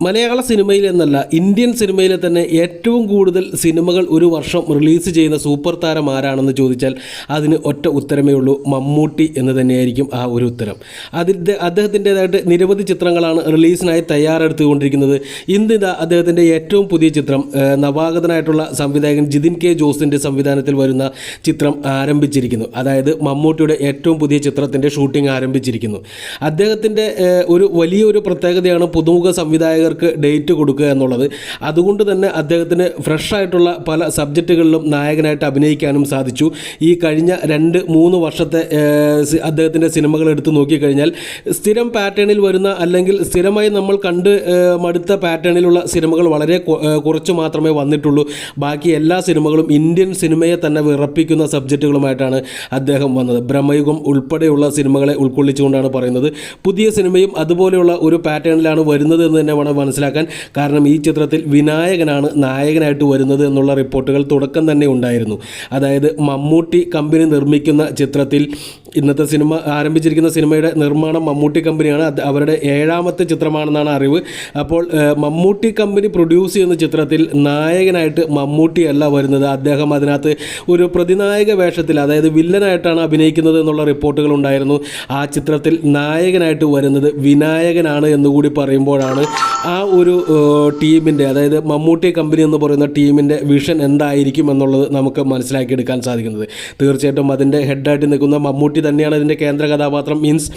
മലയാള സിനിമയിൽ എന്നല്ല ഇന്ത്യൻ സിനിമയിലെ തന്നെ ഏറ്റവും കൂടുതൽ സിനിമകൾ ഒരു വർഷം റിലീസ് ചെയ്യുന്ന സൂപ്പർ താരം ആരാണെന്ന് ചോദിച്ചാൽ അതിന് ഒറ്റ ഉത്തരമേ ഉള്ളൂ മമ്മൂട്ടി എന്ന് തന്നെയായിരിക്കും ആ ഒരു ഉത്തരം. അതിന്റെ അദ്ദേഹത്തിന്റെതായിട്ട് നിരവധി ചിത്രങ്ങളാണ് റിലീസിനായി തയ്യാറെടുത്തുകൊണ്ടിരിക്കുന്നത്. ഇന്നിതാ അദ്ദേഹത്തിന്റെ ഏറ്റവും പുതിയ ചിത്രം നവാഗതനായിട്ടുള്ള സംവിധായകൻ ജിതിൻ കെ ജോസിന്റെ സംവിധാനത്തിൽ വരുന്ന ചിത്രം ആരംഭിച്ചിരിക്കുന്നു. അതായത് മമ്മൂട്ടിയുടെ ഏറ്റവും പുതിയ ചിത്രത്തിന്റെ ഷൂട്ടിംഗ് ആരംഭിച്ചിരിക്കുന്നു. അദ്ദേഹത്തിന്റെ ഒരു വലിയൊരു പ്രത്യേകതയാണ് പുതുമുഖ സംവിധായകർക്ക് ഡേറ്റ് കൊടുക്കുക എന്നുള്ളത്. അതുകൊണ്ട് തന്നെ അദ്ദേഹത്തിന് ഫ്രഷ് ആയിട്ടുള്ള പല സബ്ജക്റ്റുകളിലും നായകനായിട്ട് അഭിനയിക്കാനും സാധിച്ചു. ഈ കഴിഞ്ഞ രണ്ട് മൂന്ന് വർഷത്തെ അദ്ദേഹത്തിന്റെ സിനിമകൾ എടുത്തു നോക്കിക്കഴിഞ്ഞാൽ സ്ഥിരം പാറ്റേണിൽ വരുന്ന അല്ലെങ്കിൽ സ്ഥിരമായി നമ്മൾ കണ്ട് മടുത്ത പാറ്റേണിലുള്ള സിനിമകൾ വളരെ കുറച്ച് മാത്രമേ വന്നിട്ടുള്ളൂ. ബാക്കി എല്ലാ സിനിമകളും ഇന്ത്യൻ സിനിമയെ തന്നെ വിറപ്പിക്കുന്ന സബ്ജക്റ്റുകളുമായിട്ടാണ് അദ്ദേഹം വന്നത്. ബ്രഹ്മയുഗം ഉൾപ്പെടെയുള്ള സിനിമകളെ ഉൾക്കൊള്ളിച്ചുകൊണ്ടാണ് പറയുന്നത്. പുതിയ സിനിമയും അതുപോലെയുള്ള ഒരു പാറ്റേണിലാണ് വരുന്നത് എന്ന് തന്നെ വേണം മനസ്സിലാക്കാൻ കാരണം ഈ ചിത്രത്തിൽ വിനായകനാണ് നായകനായിട്ട് വരുന്നത് എന്നുള്ള റിപ്പോർട്ടുകൾ തുടക്കം തന്നെ ഉണ്ടായിരുന്നു. അതായത് മമ്മൂട്ടി കമ്പനി നിർമ്മിക്കുന്ന ചിത്രത്തിൽ ഇന്നത്തെ സിനിമ ആരംഭിച്ചിരിക്കുന്ന സിനിമയുടെ നിർമ്മാണം മമ്മൂട്ടി കമ്പനിയാണ്. അവരുടെ ഏഴാമത്തെ ചിത്രമാണെന്നാണ് അറിവ്. അപ്പോൾ മമ്മൂട്ടി കമ്പനി പ്രൊഡ്യൂസ് ചെയ്യുന്ന ചിത്രത്തിൽ നായകനായിട്ട് മമ്മൂട്ടിയല്ല വരുന്നത്. അദ്ദേഹം അതിനകത്ത് ഒരു പ്രതിനായക വേഷത്തിൽ അതായത് വില്ലനായിട്ടാണ് അഭിനയിക്കുന്നത് എന്നുള്ള റിപ്പോർട്ടുകൾ ഉണ്ടായിരുന്നു. ആ ചിത്രത്തിൽ നായകനായിട്ട് വരുന്നത് വിനായകനാണ് എന്നുകൂടി പറയുമ്പോഴാണ് ആ ഒരു ടീമിന്റെ അതായത് മമ്മൂട്ടി കമ്പനി എന്ന് പറയുന്ന ടീമിന്റെ വിഷൻ എന്തായിരിക്കും എന്നുള്ളത് നമുക്ക് മനസ്സിലാക്കിയെടുക്കാൻ സാധിക്കുന്നത്. തീർച്ചയായിട്ടും അതിന്റെ ഹെഡായിട്ട് നിൽക്കുന്ന മമ്മൂട്ടി തന്നെയാണ് ഇതിന്റെ കേന്ദ്ര കഥാപാത്രം. മീൻസ്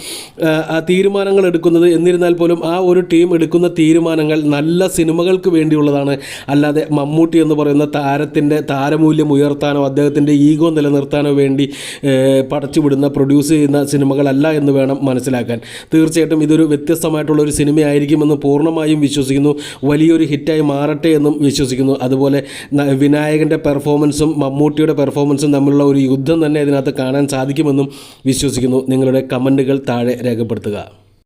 തീരുമാനങ്ങൾ എടുക്കുന്നത് എന്നിരുന്നാൽ പോലും ആ ഒരു ടീം എടുക്കുന്ന തീരുമാനങ്ങൾ നല്ല സിനിമകൾക്ക് വേണ്ടിയുള്ളതാണ്. അല്ലാതെ മമ്മൂട്ടി എന്ന് പറയുന്ന താരത്തിന്റെ താരമൂല്യം ഉയർത്താനോ അദ്ദേഹത്തിന്റെ ഈഗോ നിലനിർത്താനോ വേണ്ടി പടച്ചുവിടുന്ന പ്രൊഡ്യൂസ് ചെയ്യുന്ന സിനിമകളല്ല എന്ന് വേണം മനസ്സിലാക്കാൻ. തീർച്ചയായിട്ടും ഇതൊരു വ്യത്യസ്തമായിട്ടുള്ള ഒരു സിനിമയായിരിക്കുമെന്ന് പൂർണമായും വിശ്വസിക്കുന്നു. വലിയൊരു ഹിറ്റായി മാറട്ടെ എന്നും വിശ്വസിക്കുന്നു. അതുപോലെ വിനായകന്റെ പെർഫോമൻസും മമ്മൂട്ടിയുടെ പെർഫോമൻസും തമ്മിലുള്ള ഒരു യുദ്ധം തന്നെ ഇതിനകത്ത് കാണാൻ സാധിക്കുമെന്നും വിശ്വസിക്കുന്നു. നിങ്ങളുടെ കമന്റുകൾ താഴെ രേഖപ്പെടുത്തുക.